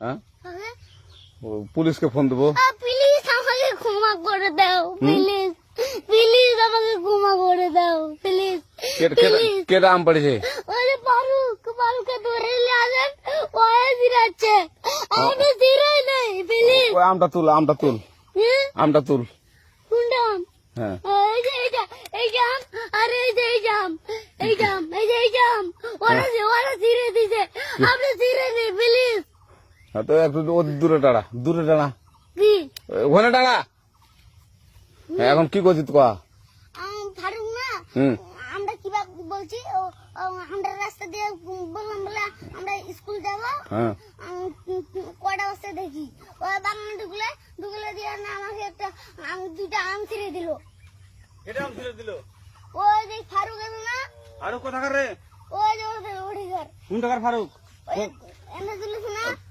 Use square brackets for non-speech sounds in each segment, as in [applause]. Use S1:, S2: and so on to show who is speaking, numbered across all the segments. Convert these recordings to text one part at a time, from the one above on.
S1: হ্যাঁ? পুলিশকে ফোন দেবো।
S2: প্লিজ আমাকে ক্ষমা করে দাও প্লিজ প্লিজ আমাকে ক্ষমা করে দাও প্লিজ
S1: কেটা আম পড়েছে
S2: যে ফারুক ফারুককে ধরে নিয়ে আসেন ওয়ে দিরাচ্ছে আমি দিরাই নাই প্লিজ
S1: ওই আমটা তুল আমটা তুল। আমটা তুল।
S2: কোনটা আম?
S1: হ্যাঁ।
S2: এই যে যে এই যে এই যে এই যে এই যে এই যে এই যে ওরা ওরা ছিঁড়ে দিছে। আপনি ছিঁড়ে দিই প্লিজ
S1: হ্যাঁ, তো একটু দূরে টাড়া দূরে টাড়া
S2: কি?
S1: ওখানে টাড়া হ্যাঁ, এখন কি করছিস কা
S2: আম, ফারুক না আমরা কিবা বলছি ও ও, আমরা রাস্তা দিয়ে বললাম বলে আমরা স্কুল যাব।
S1: হ্যাঁ।
S2: কয়টা বস্তা দেখি? ওই বাগানে ঢুকলে ঢুকলে দিয়ে না আমাকে একটা আম দুইটা আম ছিঁড়ে দিল।
S1: এটা আম ছেড়ে দিল?
S2: ওই যে ফারুক আছে না
S1: আরও কোথাকার রে?
S2: ওই যে
S1: কোন টাকার ফারুক?
S2: এনে তুলিস না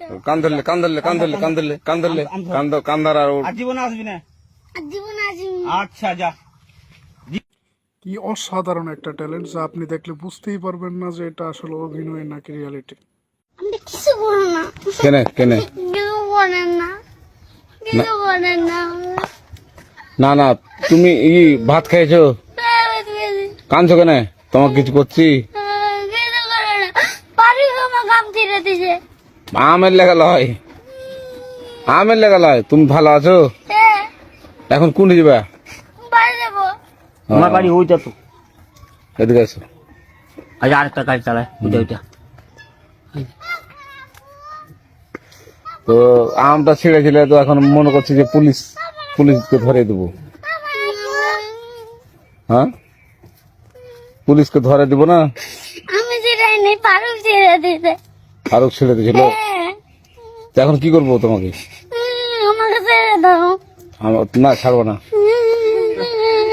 S2: আচ্ছা
S1: কান ধরলে কান্দলে ধরলে কান্দ ধরলে কান ধরলে কান ধরলে কান ধর- কান ধর আর ওর
S3: আর জীবন আসবি না?
S2: আর জীবন আসিনি
S3: আচ্ছা যা।
S4: কি অসাধারণ একটা ট্যালেন্ট যা আপনি দেখলে বুঝতেই পারবেন না যে এটা আসলে অভিনয় নাকি রিয়ালিটি।
S2: আমি কিছু বলো না।
S1: কেনে কেনে?
S2: কিছু বলেন না। কিছু বলেন না।
S1: না না তুমি ই ভাত খেয়েছো? কানছো কেন? তোমাকে কিছু করছি?
S2: কিছু করে না। আমার কাম ছিঁড়ে দিছে।
S1: আমের লেগা লয়। আমের লেগা লয়। তুমি ভালো আছো? এখন কোন যাবা?
S3: আমার বাড়ি ওইটা তো।
S1: এদিকে আসো।
S3: আজ আরেকটা গাড়ি চালায়। ওইটা ওইটা।
S1: তো আমটা ছিঁড়েছিলে তো এখন মনে করছি যে পুলিশ পুলিশকে ধরে দেবো। হ্যাঁ? পুলিশকে ধরে দিব না?
S2: আমি ছিঁড়াই নেই পারুক ছিঁড়ে দিছে
S1: ফারুক ছেড়ে দিয়েছিল। তো এখন কি করব তোমাকে? না ছাড়বো না।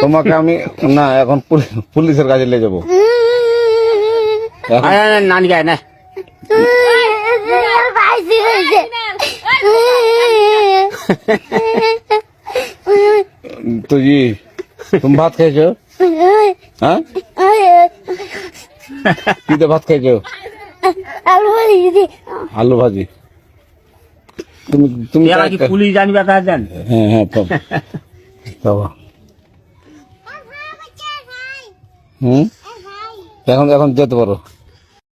S1: তোমাকে আমি না এখন পুলি- পুলিশের কাজে নিয়ে যাব।
S3: নানি গায় না।
S1: তো জি তুমি ভাত খেয়েছো? হ্যাঁ? কি ভাত খেয়েছো?
S2: আলু ভাজি দিদি।
S1: আলু ভাজি তুমি তুমি
S3: এরা কি পুলিশ জানবে তা জান?
S1: হ্যাঁ হ্যাঁ [laughs] পাবো। হুম? এখন এখন যেতে পারো।